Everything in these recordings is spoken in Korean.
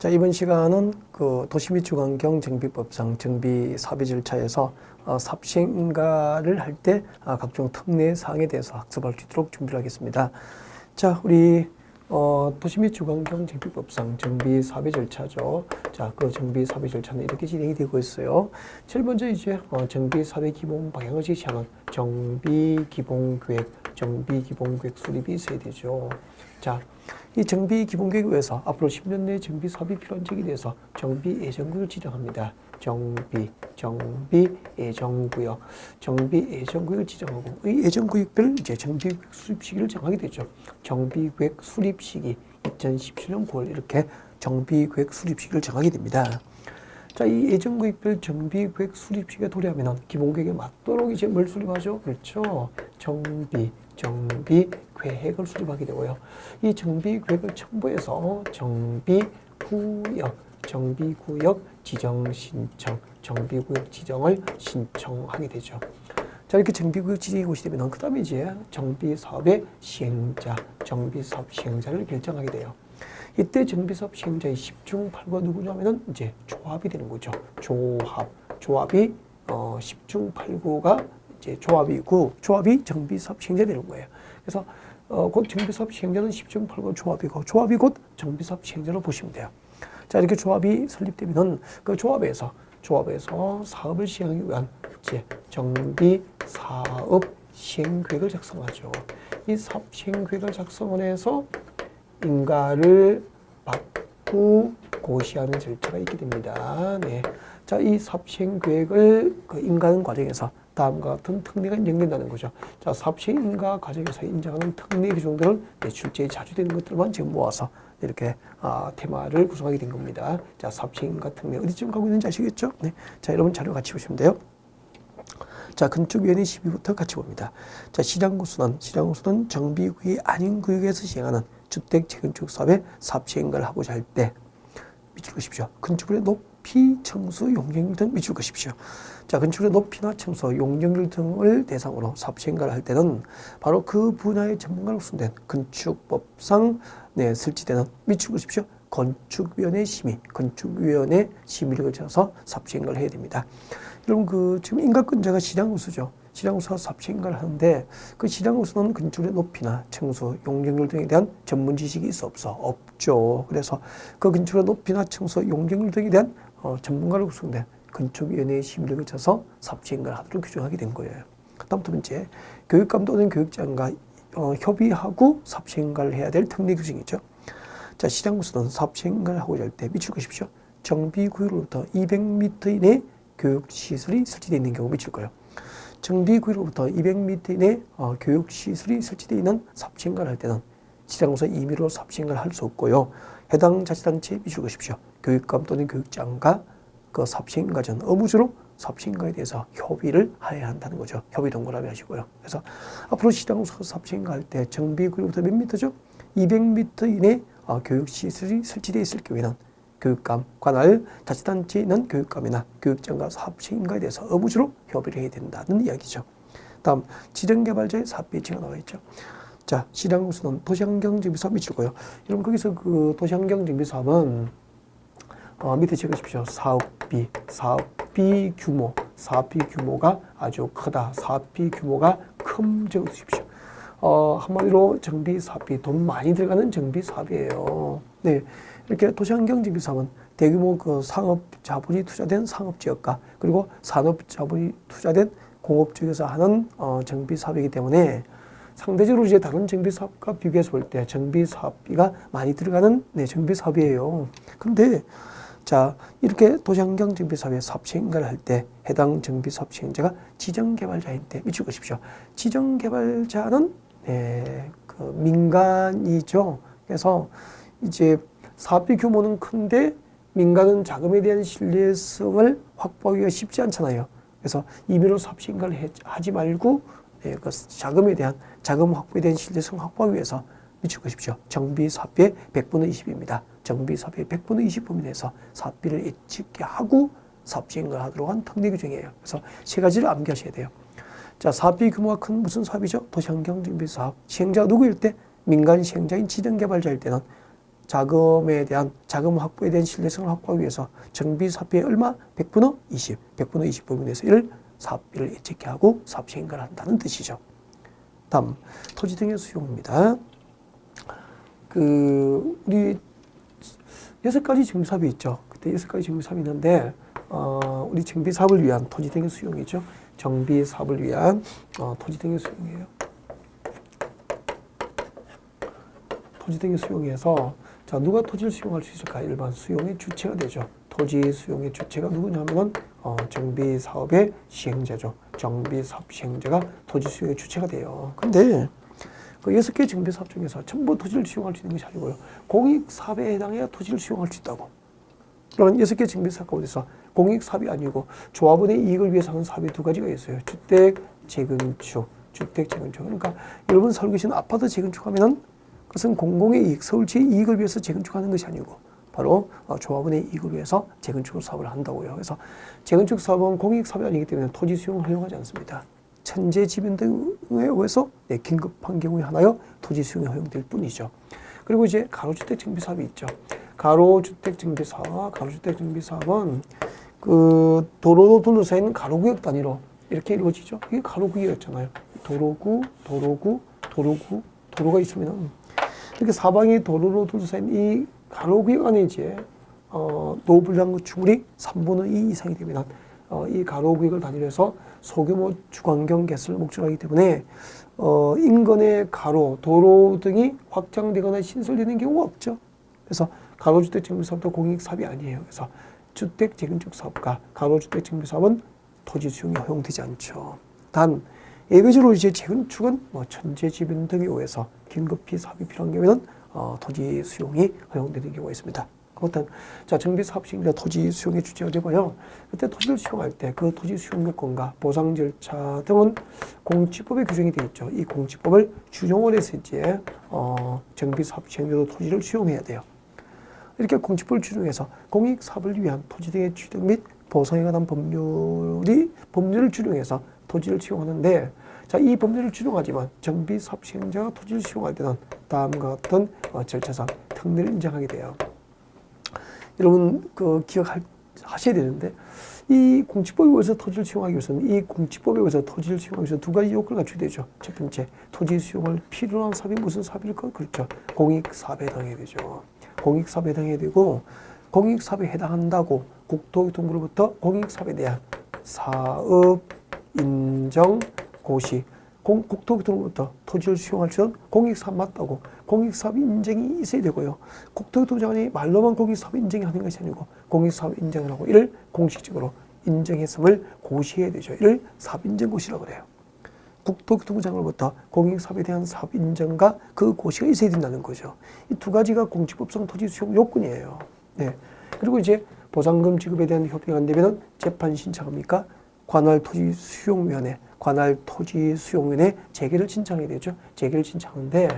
자, 이번 시간은 그 도시 및 주관경 정비법상 정비 사비 절차에서 어, 삽시행가를 할때 아, 각종 특례 사항에 대해서 학습할 수 있도록 준비를 하겠습니다. 자, 우리 어, 도시 및 주관경 정비법상 정비 사비 절차죠. 자, 그 정비 사비 절차는 이렇게 진행이 되고 있어요. 제일 먼저 이제 어, 정비 사비 기본 방향을 제시하는 정비 기본 계획, 정비 기본 계획 수립이 있어야 되죠. 자, 이 정비 기본계획 위해서 앞으로 10년 내에 정비 사업이 필요한 지역에 대해서 정비 예정구역을 지정합니다. 정비, 정비 예정구역, 정비 예정구역을 지정하고 이 예정구역별 이제 정비 수립 시기를 정하게 되죠. 정비계획 수립 시기 2017년 9월 이렇게 정비계획 수립 시기를 정하게 됩니다. 자, 이 예정구역별 정비계획 수립 시기가 도래하면 기본계획에 맞도록 이제 뭘 수립하죠? 그렇죠. 정비, 정비 계획을 수립하게 되고요. 이 정비 계획을 첨부해서 정비 구역, 정비 구역 지정 신청, 정비 구역 지정을 신청하게 되죠. 자 이렇게 정비 구역 지정이 고시되면 그 다음에 이제 정비 사업의 시행자, 정비 사업 시행자를 결정하게 돼요. 이때 정비 사업 시행자의 10중 8구가 누구냐면은 이제 조합이 되는 거죠. 조합, 조합이 어 10중 8구가 이제 조합이고 조합이 정비 사업 시행자 되는 거예요. 그래서 어, 곧 정비사업 시행자는 10중 8구 조합이고 조합이 곧 정비사업 시행자로 보시면 돼요. 자 이렇게 조합이 설립되면은 그 조합에서 조합에서 사업을 시행하기 위한 이제 정비 사업 시행 계획을 작성하죠. 이 사업 시행 계획을 작성을 해서 인가를 받고 고시하는 절차가 있게 됩니다. 네. 자, 이 사업 시행 계획을 그 인가하는 과정에서 다음과 같은 특례가 인정된다는 거죠. 자, 사업시행 인가 과정에서 인정하는 특례 규정들을 출제에 자주 되는 것들만 지금 모아서 이렇게 아, 테마를 구성하게 된 겁니다. 자, 사업시행 인가 특례 어디쯤 가고 있는지 아시겠죠? 네. 자, 여러분 자료 같이 보시면 돼요. 자, 건축위원회 12부터 같이 봅니다. 자, 시장구수는, 시장구수는 정비구역이 아닌 구역에서 시행하는 주택 재건축 사업에 사업 시행을 하고자 할 때 밑줄 그십시오. 건축물의 높이, 청수, 용적률 등 밑줄 그십시오. 자, 건축물의 높이나 청소, 용적률 등을 대상으로 사업 시행을 할 때는 바로 그 분야의 전문가로 수된 건축법상 네, 설치되는 밑줄 그십시오. 건축위원회 심의, 건축위원회 심의를 거쳐서 사업 시행을 해야 됩니다. 여러분 그 지금 인가권자가 시장우수죠. 시장우수가 사업 시행을 하는데 그 시장우수는 건축의 높이나 청소, 용적률 등에 대한 전문 지식이 있어 없어 없죠. 그래서 그 건축의 높이나 청소, 용적률 등에 대한 어, 전문가로 구성된 건축위원회의 심의를 거쳐서 사업 시행을 하도록 규정하게 된 거예요. 다음 두 번째, 교육감 또는 교육장과 어, 협의하고 사업 시행을 해야 될 특례 규정이죠. 자, 시장구수는 사업 시행을 하고자 할때 미칠 것이십시오. 정비구역으로부터 200m 이내 교육시설이 설치되어 있는 경우 미칠 거예요. 정비구역으로부터 200m 이내 어, 교육시설이 설치되어 있는 사업 시행을 할 때는 시장구서 임의로 사업 시행을 할 수 없고요. 해당 자치단체에 미칠 것이십시오. 교육감 또는 교육장과 그 삽시행가 전 의무주로 삽시행가에 대해서 협의를 해야 한다는 거죠. 협의 동그라미 하시고요. 그래서 앞으로 시장소 삽시행가 할때 정비구역부터 몇 미터죠? 200m 이내 어, 교육시설이 설치되어 있을 경우에는 교육감, 관할, 자치단체에 있는 교육감이나 교육장과 사업시행가에 대해서 의무주로 협의를 해야 된다는 이야기죠. 다음 지정개발자의 사업비치가 나와 있죠. 자, 시장구수는 도시환경정비사업이 주고요. 여러분 거기서 그 도시환경정비사업은 어, 밑에 적으십시오. 사업비, 사업비 규모, 사업비 규모가 아주 크다. 사업비 규모가 큼 적으십시오. 어, 한마디로 정비 사업비, 돈 많이 들어가는 정비 사업이에요. 네. 이렇게 도시환경 정비 사업은 대규모 그 상업 자본이 투자된 상업 지역과 그리고 산업 자본이 투자된 공업 지역에서 하는 어, 정비 사업이기 때문에 상대적으로 이제 다른 정비 사업과 비교해서 볼 때 정비 사업비가 많이 들어가는 네, 정비 사업이에요. 그런데 자, 이렇게 도시환경 정비 사업에 사업 시행을 할때 해당 정비 사업 시행자가 지정 개발자인데 미칠 것이십시오. 지정 개발자는 네, 그 민간이죠. 그래서 이제 사업비 규모는 큰데 민간은 자금에 대한 신뢰성을 확보하기가 쉽지 않잖아요. 그래서 임의로 사업 시행을 하지 말고 네, 그 자금에 대한 자금 확보에 대한 신뢰성 확보하기 위해서 미칠 것이십시오. 정비 사업비의 100분의 20입니다. 정비 사업비의 100분의 20 범위 내에서 사업비를 예측게 하고 사업 시행을 하도록 한 특례 규정이에요. 그래서 세 가지를 암기하셔야 돼요. 자, 사업비 규모가 큰 무슨 사업이죠? 도시환경 정비 사업. 시행자가 누구일 때? 민간 시행자인 지정개발자일 때는 자금에 대한 자금 확보에 대한 신뢰성을 확보하기 위해서 정비 사업비의 얼마 100분의 20, 100분의 20 부분에서 이를 사업비를 예측해 하고 사업 시행을 한다는 뜻이죠. 다음 토지 등의 수용입니다. 그 우리 여섯 가지 정비 사업이 있죠. 그때 여섯 가지 정비 사업이 있는데 어, 우리 정비 사업을 위한 토지 등의 수용이죠. 정비 사업을 위한 어, 토지 등의 수용이에요. 토지 등의 수용에서 자 누가 토지를 수용할 수 있을까? 일반 수용의 주체가 되죠. 토지 수용의 주체가 누구냐면은 어, 정비 사업의 시행자죠. 정비 사업 시행자가 토지 수용의 주체가 돼요. 근데 그 여섯 개 정비 사업 중에서 전부 토지를 수용할 수 있는 것이 아니고요. 공익 사업에 해당해야 토지를 수용할 수 있다고. 그러면 여섯 개 정비 사업 가운데서 공익 사업이 아니고 조합원의 이익을 위해서 하는 사업이 두 가지가 있어요. 주택 재건축, 주택 재건축. 그러니까 여러분 살고 계신 아파트 재건축하면은 그것은 공공의 이익, 서울시의 이익을 위해서 재건축하는 것이 아니고 바로 어, 조합원의 이익을 위해서 재건축 사업을 한다고요. 그래서 재건축 사업은 공익 사업이 아니기 때문에 토지 수용을 허용하지 않습니다. 천재 지변 등에 의해서 네, 긴급한 경우에 하나여 토지 수용이 허용될 뿐이죠. 그리고 이제 가로주택 정비 사업이 있죠. 가로주택 정비 사업, 가로주택 정비 사업은 그 도로로 둘러싸인 가로구역 단위로 이렇게 이루어지죠. 이게 가로구역이었잖아요. 도로구, 도로구, 도로구, 도로가 있으면 이렇게 사방이 도로로 둘러싸인 이 가로구역 안에 이제 어, 노블랑 건축물이 3분의 2 이상이 되면 어, 이 가로 구역을 단위로 해서 소규모 주관경 개설을 목적으로 하기 때문에 어, 인근의 가로, 도로 등이 확장되거나 신설되는 경우가 없죠. 그래서 가로주택 정비사업도 공익 사업이 아니에요. 그래서 주택 재건축 사업과 가로주택 정비 사업은 토지 수용이 허용되지 않죠. 단 예외적으로 이제 재건축은 뭐 천재지변 등에 의해서 긴급히 사업이 필요한 경우에는 어, 토지 수용이 허용되는 경우가 있습니다. 아무튼 자 정비 사업 시행자 토지 수용의 주체가 되고요. 그때 토지를 수용할 때 그 토지 수용 요건과 보상 절차 등은 공지법에 규정이 되어 있죠. 이 공지법을 해서 이제 어, 정비 사업 시행자도 토지를 수용해야 돼요. 이렇게 공지법을 준용해서 공익 사업을 위한 토지 등의 취득 및 보상에 관한 법률이 법률을 준용해서 토지를 수용하는데 자, 이 법률을 준용하지만 정비 사업 시행자가 토지를 수용할 때는 다음과 같은 어, 절차상 특례를 인정하게 돼요. 여러분 그 기억하셔야 되는데 이 공지법에 의해서 토지를 수용하기 위해서는 이 공지법에 의해서 토지를 수용하기 위해서 두 가지 요건을 갖춰야 되죠. 첫 번째, 토지 수용을 필요로 한 사업이 무슨 사업일까? 그렇죠. 공익 사업에 해당해야 되죠. 공익 사업에 해당해야 되고 공익 사업에 해당한다고 국토교통부로부터 공익 사업에 대한 사업 인정 고시 공, 국토교통부로부터 토지를 수용할 수 있는 공익사업 맞다고 공익사업 인정이 있어야 되고요. 국토교통장관이 말로만 공익사업 인정이 하는 것이 아니고 공익사업 인정을 하고 이를 공식적으로 인정했음을 고시해야 되죠. 이를 사업인정고시라고 그래요. 국토교통부 장관으로부터 공익사업에 대한 사업 인정과 그 고시가 있어야 된다는 거죠. 이 두 가지가 공직법상 토지 수용 요건이에요. 네. 그리고 이제 보상금 지급에 대한 협의가 안 되면 재판 신청합니까? 관할 토지 수용위원회, 관할 토지 수용위원회 재개를 신청해야 되죠. 재개를 신청하는데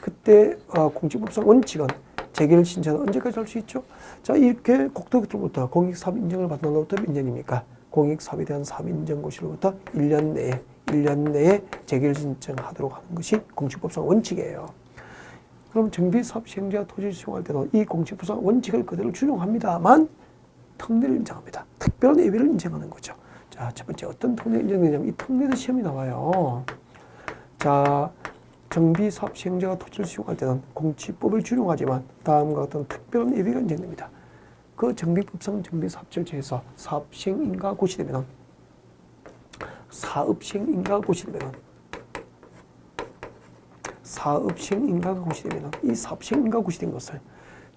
그때 어, 공직법상 원칙은 재개를 신청은 언제까지 할 수 있죠? 자 이렇게 국토교통부터 공익사업 인정을 받는 날부터 몇 년입니까? 공익사업에 대한 사업 인정 고시로부터 1년 내에 1년 내에 재개를 신청하도록 하는 것이 공직법상 원칙이에요. 그럼 정비사업 시행자 토지 수용할 때도 이 공직법상 원칙을 그대로 준용합니다만 특례를 인정합니다. 특별한 예외를 인정하는 거죠. 자, 첫 번째 어떤 특례를 인정되냐면 이 특례도 시험이 나와요. 자, 정비 사업 시행자가 토지를 수용할 때는 공지법을 준용하지만 다음과 같은 특별한 예외가 인정됩니다. 그 정비법상 정비 사업 절차에서 사업 시행 인가 고시되면 사업 시행 인가가 고시되면 사업 시행 인가가 고시되면 이 사업 시행 인가 고시된 것을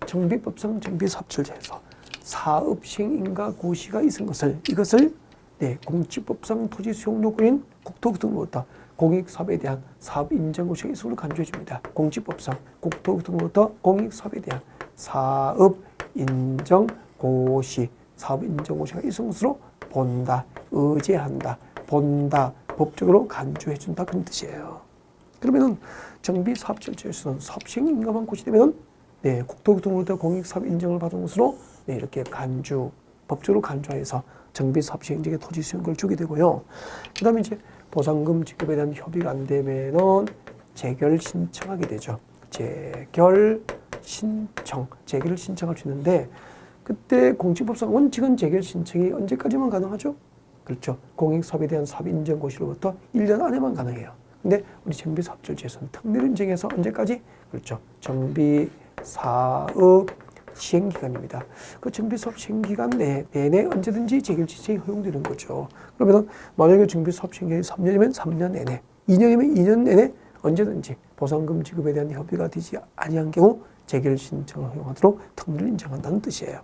정비법상 정비 사업 절차에서 사업 시행 인가 고시가 있은 것을 이것을 네, 공지법상 토지 수용 요건인 국토교통부부터 공익사업에 대한 사업 인정 고시가 있음을 간주해 줍니다. 공지법상 국토교통부부터 공익사업에 대한 사업 인정 고시, 사업 인정 고시가 것으로 본다, 의제한다, 본다, 법적으로 간주해 준다 그런 뜻이에요. 그러면은 정비 사업 절차에서는 사업 시행 인가만 고시되면은 네, 국토교통부부터 공익사업 인정을 받은 것으로 네, 이렇게 간주, 법적으로 간주해서 정비 시행자에게 토지 수용권을 주게 되고요. 그 다음에 이제 보상금 지급에 대한 협의가 안 되면은 재결 신청하게 되죠. 재결 신청, 재개를 신청할 수 있는데 그때 공직법상 원칙은 재개 신청이 언제까지만 가능하죠? 그렇죠. 공익사업에 대한 사업 인정 고시로부터 1년 안에만 가능해요. 근데 우리 정비 사업절제에서는 특례를 인정해서 언제까지? 그렇죠. 정비 사업 시행 기간입니다. 그 정비 사업 시행 기간 내, 내내 언제든지 재결 신청이 허용되는 거죠. 그러면 만약에 정비 사업 시행 기간이 3년이면 3년 내내, 2년이면 2년 내내 언제든지 보상금 지급에 대한 협의가 되지 아니한 경우 재결 신청을 허용하도록 특례를 인정한다는 뜻이에요.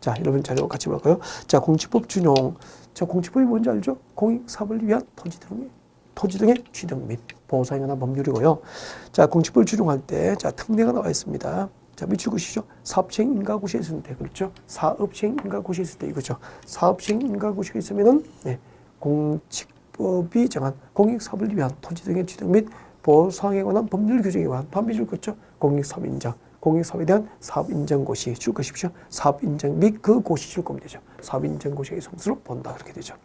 자, 여러분 자료 같이 볼까요? 자, 공치법 준용. 자, 공치법이 뭔지 알죠? 공익 사업을 위한 토지 등의 토지 등의 취득 및 관한 법률이고요. 자, 공치법을 준용할 때, 자, 특례가 나와 있습니다. 자, 밑줄 그시죠? 사업시행 인가고시에 있을 때, 그렇죠? 사업시행 인가고시에 있을 때 이거죠. 사업시행 인가고시가 있으면은, 네, 공직법이 정한 공익사업을 위한 토지 등의 취득 및 보상에 관한 법률 규정에 관한 반비줄 그렇죠? 공익사업 인정. 공익사업에 대한 사업인정고시 줄 것이죠. 사업인정 및 그 고시 줄 거면 되죠. 사업인정고시의 성수로 본다 그렇게 되죠.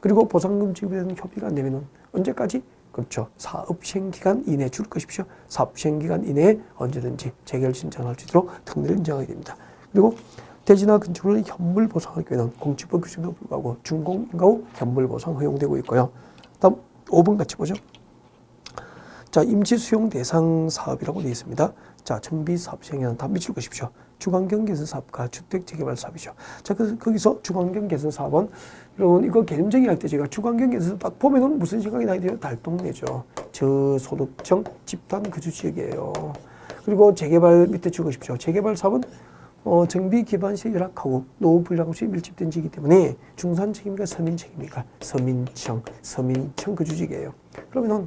그리고 보상금 지급에 대한 협의가 안 되면은 언제까지? 그렇죠. 사업 시행 기간 이내 줄 것이죠. 사업 시행 기간 이내에 언제든지 재결 신청할 수 있도록 특례를 인정하게 됩니다. 그리고 대지나 건축물은 현물 보상하기 위한 공치법 규정에도 불구하고 준공 인가 후 현물 보상 허용되고 있고요. 다음 5번 같이 보죠. 자, 임시 수용 대상 사업이라고 되어 있습니다. 자, 정비 사업 시행에는 다 미칠 것이죠. 주관경 개선 사업과 주택 재개발 사업이죠. 자, 그 거기서 주관경 개선 사업은 여러분 이거 개념 정의 할 때 제가 주관경 개선 딱 보면은 무슨 생각이 나야 돼요? 달동네죠. 저소득층 집단 거주 지역이에요. 그리고 재개발 밑에 주고 싶죠. 재개발 사업은 어, 정비 기반 시에 열악하고 노후 불량 시 밀집된 지이기 때문에 중산 책임과 서민 책임이니까 서민청, 서민청 거주지역이에요. 그러면은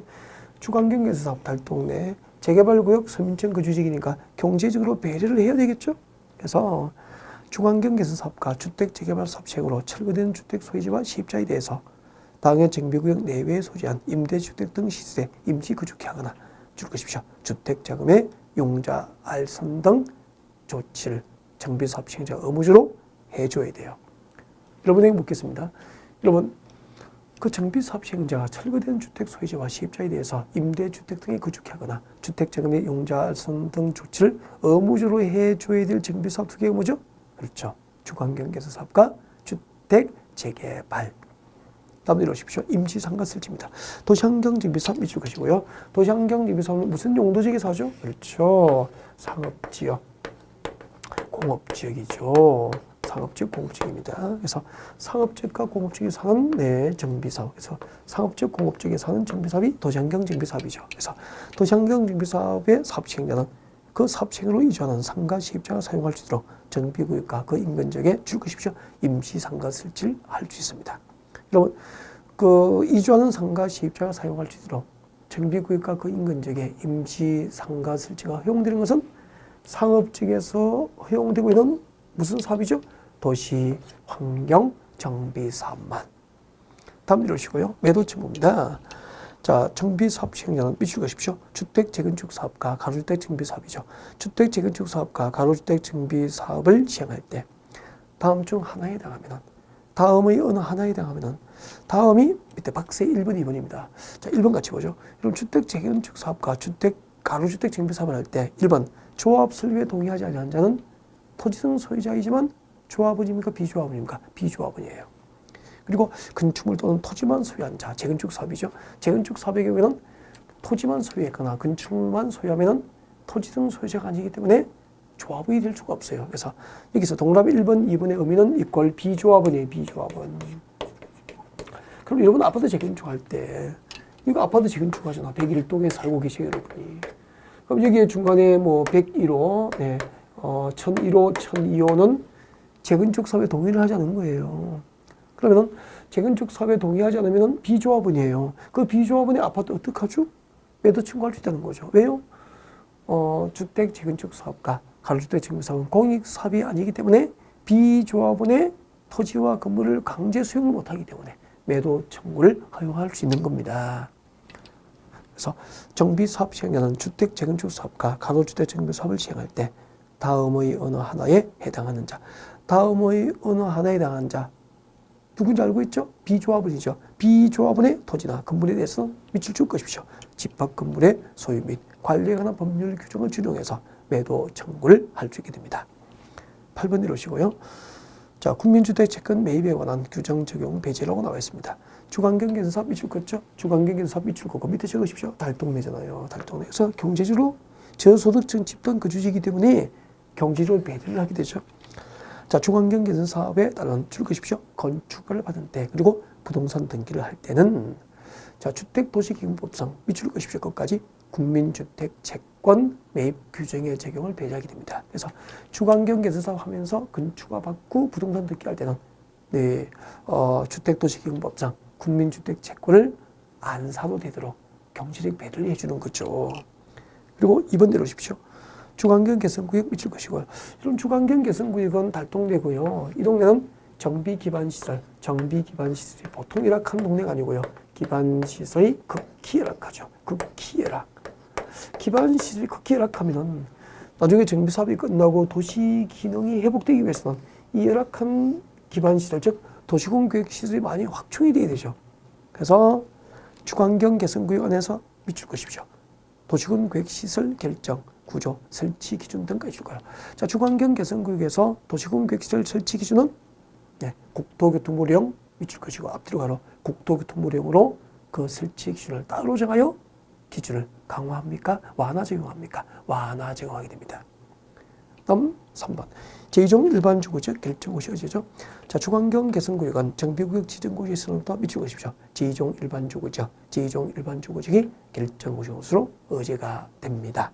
주관경계에서 사업 달동네 재개발구역 서민청 거주지역이니까 경제적으로 배려를 해야 되겠죠. 그래서 개선 사업과 주택 재개발 사업 시행으로 철거된 주택 소유지와 시입자에 대해서 당해 정비구역 내외에 소지한 임대주택 등 시세 임시 구축하거나 줄 것이죠. 주택 자금의 용자 알선 등 조치를 정비 사업 시행자 의무적으로 해줘야 돼요. 여러분에게 묻겠습니다. 여러분 그 정비 사업 시행자가 철거된 주택 소유자와 시입자에 대해서 임대주택 등에 구축하거나 주택 자금의 용자 알선 등 조치를 의무적으로 해줘야 될 정비 사업 두 개가 뭐죠? 그렇죠. 주관경계서 사업과 주택 재개발. 다음 이러십시오. 임시상가 설치입니다. 도시환경 정비사업 밑줄 것이고요. 도시환경 정비사업은 무슨 용도지역에 사죠? 그렇죠. 상업지역, 공업지역이죠. 상업지역, 공업지역입니다. 그래서 상업지역과 공업지역에 사는 네, 정비사업. 그래서 상업지역, 공업지역에 사는 정비사업이 도시환경 정비사업이죠. 그래서 도시환경 정비사업의 사업시행자는 그 사업시행으로 이주하는 상가 시입자가 사용할 수 있도록 정비구역과 그 인근 지역에 줄 것이죠. 임시상가 설치를 할 수 있습니다. 여러분, 그 이주하는 상가 시입자가 사용할 수 있도록 정비구역과 그 인근 지역에 임시상가 설치가 허용되는 것은 상업지역에서 허용되고 있는 무슨 사업이죠? 도시 환경 정비 사업만. 다음 이러시고요. 매도 청구입니다. 자, 정비 사업 시행자는 미칠 것이십시오. 주택 재건축 사업과 가로주택 정비 사업이죠. 주택 재건축 사업과 가로주택 정비 사업을 시행할 때 다음 중 하나에 해당하면은 다음의 어느 하나에 해당하면은 다음이 밑에 박스의 1번, 2번입니다. 자, 1번 같이 보죠. 그럼 주택 재건축 사업과 주택 가로주택 정비 사업을 할 때 1번 조합 설립에 동의하지 않은 자는 토지 등 소유자이지만 조합원입니까 비조합원입니까 비조합원이에요. 그리고 건축물 또는 토지만 소유한 자 재건축 사업이죠. 재건축 사업의 경우에는 토지만 소유했거나 건축물만 소유하면은 토지 등 소유자가 아니기 때문에 조합원이 될 수가 없어요. 그래서 여기서 동그라미 1번, 2번의 의미는 이꼴 비조합원이에요. 비조합원. 그럼 여러분 아파트 재건축할 때 이거 아파트 재건축하잖아. 101동에 살고 계세요, 여러분이. 그럼 여기에 중간에 뭐 101호, 네, 어, 1001호, 1002호는 재건축 사업에 동의를 않은 거예요. 그러면은 재건축 사업에 동의하지 않으면 비조합원이에요. 그 비조합원의 아파트 어떡하죠? 매도 청구할 수 있다는 거죠. 왜요? 어, 주택 재건축 사업과 가로주택 재건축 사업은 공익 사업이 아니기 때문에 비조합원의 토지와 건물을 강제 수용을 못하기 때문에 매도 청구를 허용할 수 있는 겁니다. 그래서 정비 사업 시행자는 주택 재건축 사업과 가로주택 정비 사업을 시행할 때 다음의 어느 하나에 해당하는 자, 다음의 어느 하나에 해당하는 자 누군지 알고 있죠? 비조합원이죠. 비조합원의 토지나 건물에 대해서 밑줄 줄 것이죠. 집합 건물의 소유 및 관리에 관한 법률 규정을 준용해서 매도 청구를 할 수 있게 됩니다. 8번 이러시고요. 자, 국민주택 채권 매입에 관한 규정 적용 배제라고 나와 있습니다. 주관경계에서 사업 미출 거죠? 주관경계에서 사업 미출 거고 밑에 적으십시오. 달동네잖아요. 달동네에서 경제주로 저소득층 집단 거주지이기 때문에 경제주를 배제를 하게 되죠. 자, 중앙경 개선 사업에 따른 줄 것이십시오. 건축을 받은 때 그리고 부동산 등기를 할 때는 자, 주택도시기금법상 것이십시오. 것까지 국민주택 채권 매입 규정의 적용을 배제하게 됩니다. 그래서 주관경 개선 사업 하면서 건축가 받고 부동산 등기 할 때는 네, 어, 주택도시기금법상 국민주택 채권을 안 사도 되도록 경제적 배려를 해주는 거죠. 그리고 이번 대로 오십시오. 주관경 개선구역 미칠 것이고요. 이런 주관경 개선구역은 달동네고요. 이 동네는 정비 기반 시설, 정비 기반 시설이 보통 열악한 동네가 아니고요. 기반 시설이 극히 열악하죠. 극히 열악. 기반 시설이 극히 열악하면은 나중에 정비 사업이 끝나고 도시 기능이 회복되기 위해서는 이 열악한 기반 시설, 즉 도시공 계획 시설이 많이 확충이 돼야 되죠. 그래서 주관경 개선구역 안에서 미칠 것이죠. 도시군 계획 시설 결정, 구조, 설치 기준 등까지 줄 거예요. 자, 주관경 개선구역에서 도시군 계획 시설 설치 기준은 네, 국토교통부령 미칠 것이고 앞뒤로 가로 국토교통부령으로 그 설치 기준을 따로 정하여 기준을 강화합니까? 완화 적용합니까? 완화 적용하게 됩니다. 다음 3번. 제2종 일반 주거지역 결정구시 어제죠. 자, 주관경 개선구역은 정비구역 지정구시에서부터 미치고 싶죠. 제2종 일반 주거지역, 제2종 일반 주거지역이 결정구시로 의제가 됩니다.